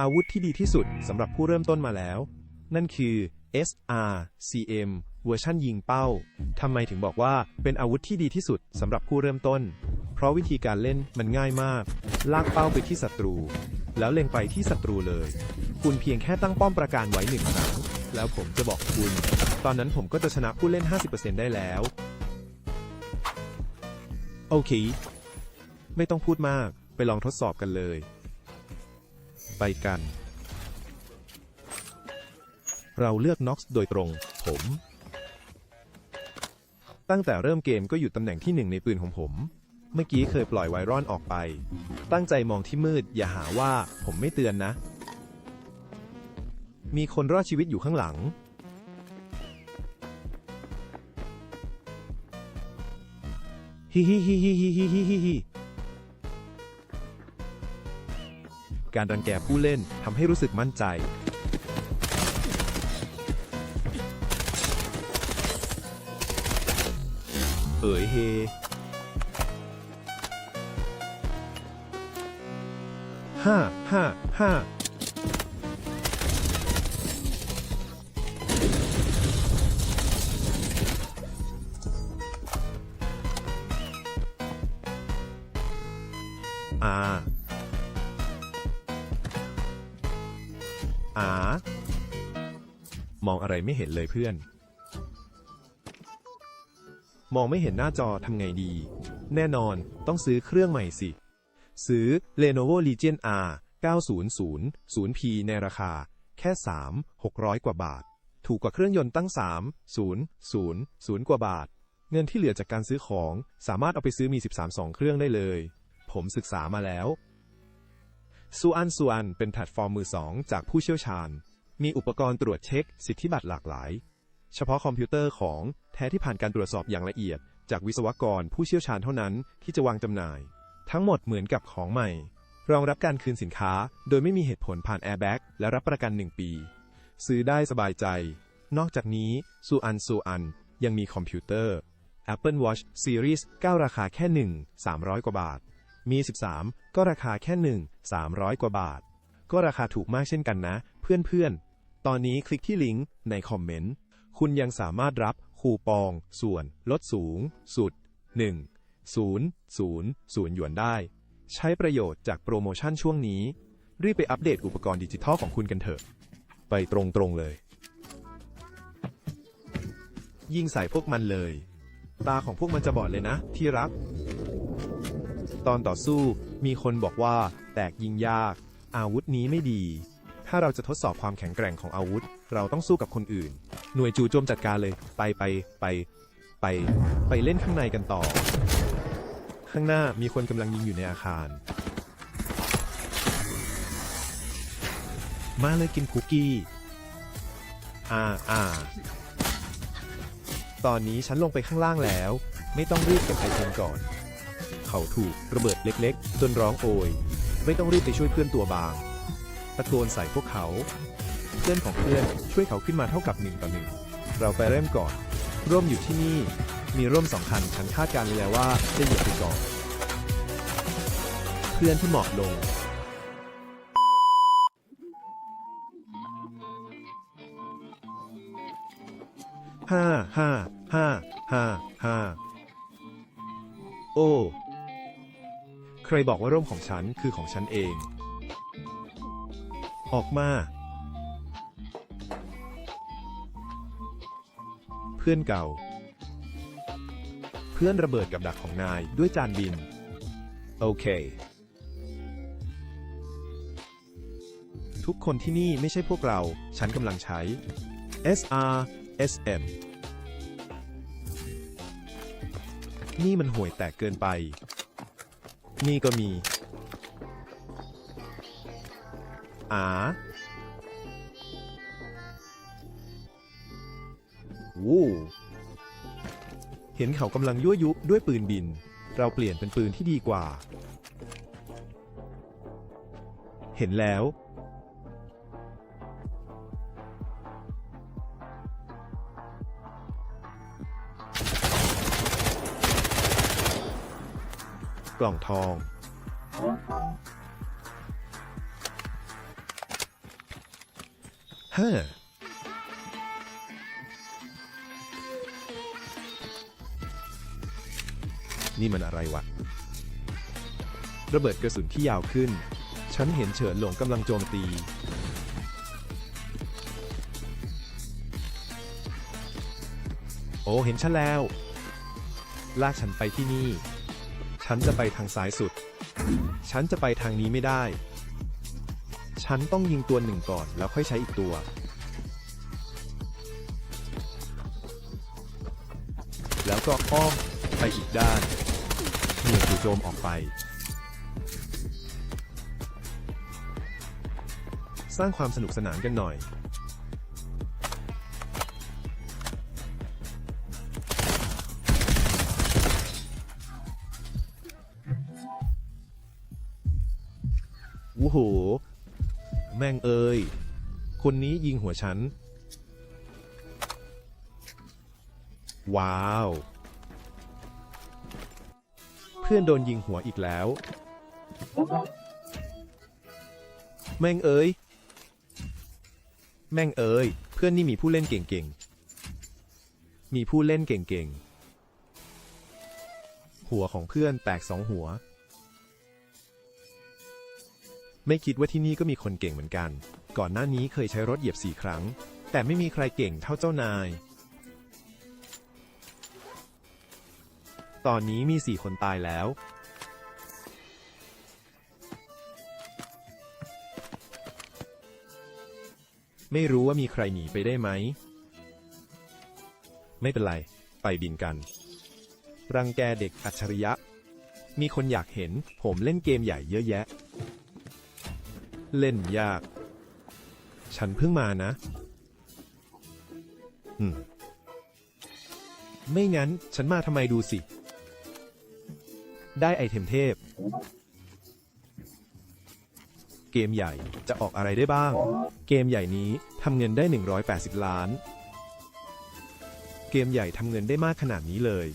อาวุธที่ดีที่สุดสำหรับผู้เริ่มต้นมาแล้ว นั่นคือ SRCM เวอร์ชันยิงเป้า ทำไมถึงบอกว่าเป็นอาวุธที่ดีที่สุดสำหรับผู้เริ่มต้น เพราะวิธีการเล่นมันง่ายมาก ลากเป้าไปที่ศัตรู แล้วเล็งไปที่ศัตรูเลย คุณเพียงแค่ตั้งป้อมประการไว้หนึ่งครั้ง แล้วผมจะบอกคุณ ตอนนั้นผมก็จะชนะผู้เล่น 50%ได้แล้ว โอเค ไม่ต้องพูดมาก ไปลองทดสอบกันเลย ไปกัน เราเลือกน็อกซ์โดยตรง ผม ตั้งแต่เริ่มเกมก็อยู่ตำแหน่งที่หนึ่งในปืนของผม เมื่อกี้เคยปล่อยไวรอนออกไป ตั้งใจมองที่มืด อย่าหาว่าผมไม่เตือนนะ มีคนรอดชีวิตอยู่ข้างหลังฮิฮิฮิฮิฮิฮิฮิฮิ การรังแกผู้เล่นทำให้รู้สึกมั่นใจ เอ๋ยเฮ ห้าห้าห้าอ่า อามองอะไรไม่เห็นเลยเพื่อน มองไม่เห็นหน้าจอทำไงดี แน่นอนต้องซื้อเครื่องใหม่สิ ซื้อ Lenovo Legion R 9000 0P ในราคา แค่ 3 600 กว่าบาท ถูกกว่าเครื่องยนต์ตั้ง 3 0 0 0 กว่าบาท เงินที่เหลือจากการซื้อของสามารถเอาไปซื้อมี 13 2 เครื่องได้เลย ผมศึกษามาแล้ว ซูอันซูอันเป็นแพลตฟอร์มมือสองจากผู้เชี่ยวชาญ มีอุปกรณ์ตรวจเช็คสิทธิบัตรหลากหลาย เฉพาะคอมพิวเตอร์ของแท้ที่ผ่านการตรวจสอบอย่างละเอียด จากวิศวกรผู้เชี่ยวชาญเท่านั้นที่จะวางจำหน่าย ทั้งหมดเหมือนกับของใหม่ รองรับการคืนสินค้า โดยไม่มีเหตุผลผ่านแอร์แบ็กและรับประกัน 1 ปี ซื้อได้สบายใจ นอกจากนี้ซูอันซูอันยังมีคอมพิวเตอร์ Apple Watch Series 9 ราคาแค่ 1 300 กว่าบาท มี 13 ก็ราคาแค่ 1 300 กว่าบาท ก็ราคาถูกมากเช่นกันนะ เพื่อนๆ ตอนนี้คลิกที่ลิงก์ในคอมเมนต์ คุณยังสามารถรับคูปอง ส่วน ลดสูง สุด 1 0 0 0 หยวนได้ ใช้ประโยชน์จากโปรโมชั่นช่วงนี้ รีบไปอัปเดตอุปกรณ์ดิจิทัลของคุณกันเถอะ ไปตรงๆเลย ยิงใส่พวกมันเลย ตาของพวกมันจะบอดเลยนะ ที่รัก ตอนต่อสู้ มีคนบอกว่าแตกยิงยาก อาวุธนี้ไม่ดี ถ้าเราจะทดสอบความแข็งแกร่งของอาวุธ เราต้องสู้กับคนอื่น หน่วยจู่โจมจัดการเลย ไปไปไป ไป ไปเล่นข้างในกันต่อ ข้างหน้ามีคนกำลังยิงอยู่ในอาคาร มาเลยกินคุกกี้อ่าอ่าตอนนี้ฉันลงไปข้างล่างแล้ว ไม่ต้องรีบเก็บไอเทมก่อน เขาถูกระเบิดเล็กๆ จนร้องโอย ไม่ต้องรีบไปช่วยเพื่อนตัวบาง ตะโกนใส่พวกเขา เพื่อนของเพื่อนช่วยเขาขึ้นมาเท่ากับหนึ่งต่อหนึ่ง เราไปเริ่มก่อน ร่มอยู่ที่นี่ มีร่มสองคันฉันคาดการณ์แล้วว่าจะเหยียบไปก่อน เพื่อนที่หมอบลงห้าห้าห้าห้าห้าโอ้ ใครบอกว่าร่มของฉันคือของฉันเอง ออกมา เพื่อนเก่า เพื่อนระเบิดกับดักของนายด้วยจานบิน โอเค ทุกคนที่นี่ไม่ใช่พวกเรา ฉันกำลังใช้ SR SM นี่มันห่วยแตกเกินไป นี่ก็มี อาวู้เห็นเขากำลังยั่วยุด้วยปืนบิน เราเปลี่ยนเป็นปืนที่ดีกว่า เห็นแล้ว กล่องทองเฮ้อนี่มันอะไรวะ ระเบิดกระสุนที่ยาวขึ้น ฉันเห็นเฉินหลงกำลังโจมตี โอ้ เห็นฉันแล้ว ลากฉันไปที่นี่ ฉันจะไปทางซ้ายสุด ฉันจะไปทางนี้ไม่ได้ ฉันต้องยิงตัวหนึ่งก่อนแล้วค่อยใช้อีกตัว แล้วก็อ้อมไปอีกด้านเหนี่ยวจู่โจมออกไป สร้างความสนุกสนานกันหน่อย วู้โห แม่งเอ้ย คนนี้ยิงหัวฉัน ว้าว เพื่อนโดนยิงหัวอีกแล้ว แม่งเอ้ย แม่งเอ้ย เพื่อนนี่มีผู้เล่นเก่งๆ มีผู้เล่นเก่งๆ หัวของเพื่อนแตกสองหัว ไม่คิดว่าที่นี่ก็มีคนเก่งเหมือนกัน ก่อนหน้านี้เคยใช้รถเหยียบสี่ครั้ง แต่ไม่มีใครเก่งเท่าเจ้านาย ตอนนี้มีสี่คนตายแล้ว ไม่รู้ว่ามีใครหนีไปได้ไหม ไม่เป็นไร ไปบินกัน รังแกเด็กอัจฉริยะ มีคนอยากเห็นผมเล่นเกมใหญ่เยอะแยะ เล่นยาก ฉันเพิ่งมานะ อืม ไม่งั้นฉันมาทำไมดูสิ ได้ไอเทมเทพ เกมใหญ่จะออกอะไรได้บ้าง เกมใหญ่นี้ทำเงินได้ 180 ล้าน เกมใหญ่ทำเงินได้มากขนาดนี้เลย